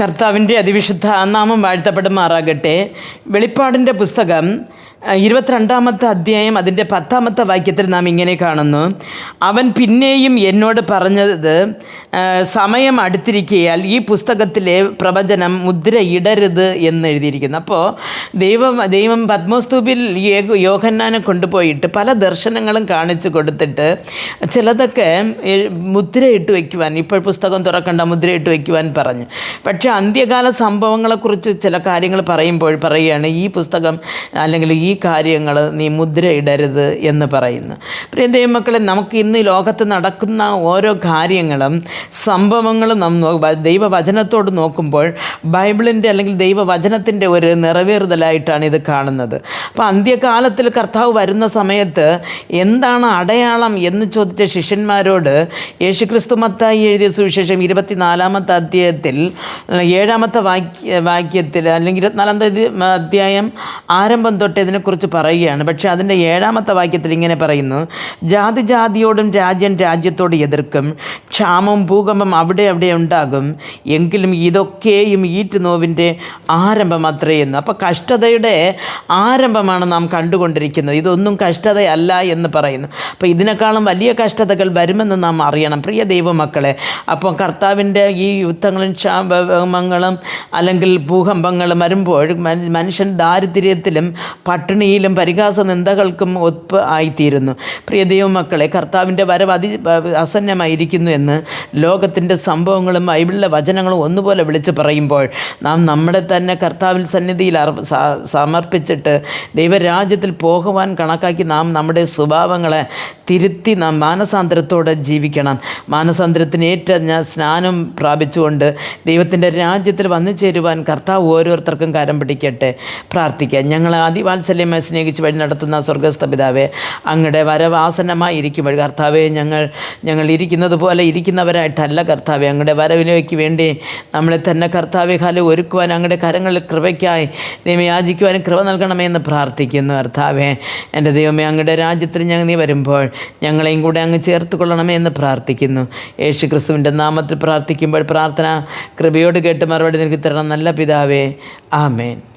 കർത്താവിന്റെ അതിവിശുദ്ധ നാമം വാഴ്ത്തപ്പെടുമാറാകട്ടെ. വെളിപ്പാടിന്റെ പുസ്തകം ഇരുപത്തിരണ്ടാമത്തെ അധ്യായം അതിന്റെ പത്താമത്തെ വാക്യത്തിൽ നാം ഇങ്ങനെ കാണുന്നു. അവൻ പിന്നെയും എന്നോട് പറഞ്ഞത് സമയം അടുത്തിരിക്കയാൽ ഈ പുസ്തകത്തിലെ പ്രവചനം മുദ്ര ഇടരുത് എന്ന് എഴുതിയിരിക്കുന്നു. അപ്പോൾ ദൈവം ദൈവം പത്മസ്തൂപിൽ യോഹന്നാനെ കൊണ്ടുപോയിട്ട് പല ദർശനങ്ങളും കാണിച്ചു കൊടുത്തിട്ട് ചിലതൊക്കെ മുദ്രയിട്ട് വയ്ക്കുവാൻ ഇപ്പോൾ പുസ്തകം തുറക്കണ്ട മുദ്രയിട്ട് വയ്ക്കുവാൻ പറഞ്ഞു. പക്ഷേ അന്ത്യകാല സംഭവങ്ങളെക്കുറിച്ച് ചില കാര്യങ്ങൾ പറയുമ്പോൾ പറയുകയാണ് ഈ പുസ്തകം അല്ലെങ്കിൽ ഈ കാര്യങ്ങൾ നീ മുദ്ര ഇടരുത് എന്ന് പറയുന്നു. പ്രിയ ദൈവമക്കളെ നമുക്ക് ഇന്ന് ലോകത്ത് നടക്കുന്ന ഓരോ കാര്യങ്ങളും സംഭവങ്ങളും നാം ദൈവവചനത്തോട് നോക്കുമ്പോൾ ബൈബിളിന്റെ അല്ലെങ്കിൽ ദൈവവചനത്തിന്റെ ഒരു നിറവേറുതലായിട്ടാണ് ഇത് കാണുന്നത്. അപ്പോൾ അന്ത്യകാലത്തിൽ കർത്താവ് വരുന്ന സമയത്ത് എന്താണ് അടയാളം എന്ന് ചോദിച്ച ശിഷ്യന്മാരോട് യേശുക്രിസ്തു മത്തായി എഴുതിയ സുവിശേഷം ഇരുപത്തിനാലാമത്തെ അധ്യായത്തിൽ ഏഴാമത്തെ വാക്യ വാക്യത്തിൽ അല്ലെങ്കിൽ ഇരുപത്തിനാലാമത്തെ അധ്യായം ആരംഭം തൊട്ട് ഇതിനെക്കുറിച്ച് പറയുകയാണ്. പക്ഷേ അതിന്റെ ഏഴാമത്തെ വാക്യത്തിൽ ഇങ്ങനെ പറയുന്നു ജാതി ജാതിയോടും രാജ്യം രാജ്യത്തോട് എതിർക്കും. ക്ഷാമം ഭൂകമ്പം അവിടെ അവിടെ ഉണ്ടാകും. എങ്കിലും ഇതൊക്കെയും ഈറ്റ് നോവിന്റെ ആരംഭം അത്രേ എന്ന്. അപ്പോൾ കഷ്ടതയുടെ ആരംഭമാണ് നാം കണ്ടുകൊണ്ടിരിക്കുന്നത്. ഇതൊന്നും കഷ്ടതയല്ല എന്ന് പറയുന്നു. അപ്പോൾ ഇതിനേക്കാളും വലിയ കഷ്ടതകൾ വരുമെന്ന് നാം അറിയണം. പ്രിയ ദൈവമക്കളെ അപ്പോൾ കർത്താവിന്റെ ഈ യുദ്ധങ്ങളും ക്ഷാമങ്ങളും അല്ലെങ്കിൽ ഭൂകമ്പങ്ങളും വരുമ്പോൾ മനുഷ്യൻ ദാരിദ്ര്യത്തിലും പട്ടിണിയിലും പരിഹാസ നിന്ദകൾക്കും ഒപ്പ് ആയിത്തീരുന്നു. പ്രിയ ദൈവമക്കളെ കർത്താവിന്റെ വരവ് അതി അസന്നമായിരിക്കുന്നു എന്ന് ലോകത്തിന്റെ സംഭവങ്ങളും ബൈബിളിലെ വചനങ്ങളും ഒന്നുപോലെ വിളിച്ച് പറയുമ്പോൾ നാം നമ്മളെ തന്നെ കർത്താവിൽ സന്നിധിയിൽ സമർപ്പിച്ചിട്ട് ദൈവരാജ്യത്തിൽ പോകുവാൻ കണക്കാക്കി നാം നമ്മുടെ സ്വഭാവങ്ങളെ തിരുത്തി നാം മാനസാന്തരത്തോടെ ജീവിക്കണം. മാനസാന്തരത്തിന് ഏറ്റ ഞാൻ സ്നാനം പ്രാപിച്ചുകൊണ്ട് ദൈവത്തിന്റെ രാജ്യത്തിൽ വന്നു ചേരുവാൻ കർത്താവ് ഓരോരുത്തർക്കും കരം പിടിക്കട്ടെ പ്രാർത്ഥിക്കാം. ഞങ്ങൾ അതിവാത്സല്യമായി സ്നേഹിച്ച് വഴി നടത്തുന്ന സ്വർഗസ്ഥ പിതാവേ അങ്ങയുടെ വരവാസനമായി ഇരിക്കുമ്പോൾ കർത്താവെ ഞങ്ങൾ ഞങ്ങൾ ഇരിക്കുന്നത് പോലെ ഇരിക്കുന്നവരായിട്ടല്ല കർത്താവെ അങ്ങയുടെ വരവിലേക്ക് വേണ്ടി നമ്മളെ തന്നെ കർത്താവെ കാലം ഒരുക്കുവാൻ അങ്ങയുടെ കരങ്ങളിൽ കൃപയ്ക്കായി ദൈവം യാചിക്കുവാനും കൃപ നൽകണമേ എന്ന് പ്രാർത്ഥിക്കുന്നു കർത്താവെ. എന്റെ ദൈവമേ അങ്ങയുടെ രാജ്യത്തിൽ ഞങ്ങൾ നീ വരുമ്പോൾ ഞങ്ങളെയും കൂടെ അങ്ങ് ചേർത്ത് കൊള്ളണമേ എന്ന് പ്രാർത്ഥിക്കുന്നു. യേശു ക്രിസ്തുവിന്റെ നാമത്തിൽ പ്രാർത്ഥിക്കുമ്പോൾ പ്രാർത്ഥന കൃപയോട് കേട്ട് മറുപടി നൽകി തരണം നല്ല പിതാവേ. ആമേൻ.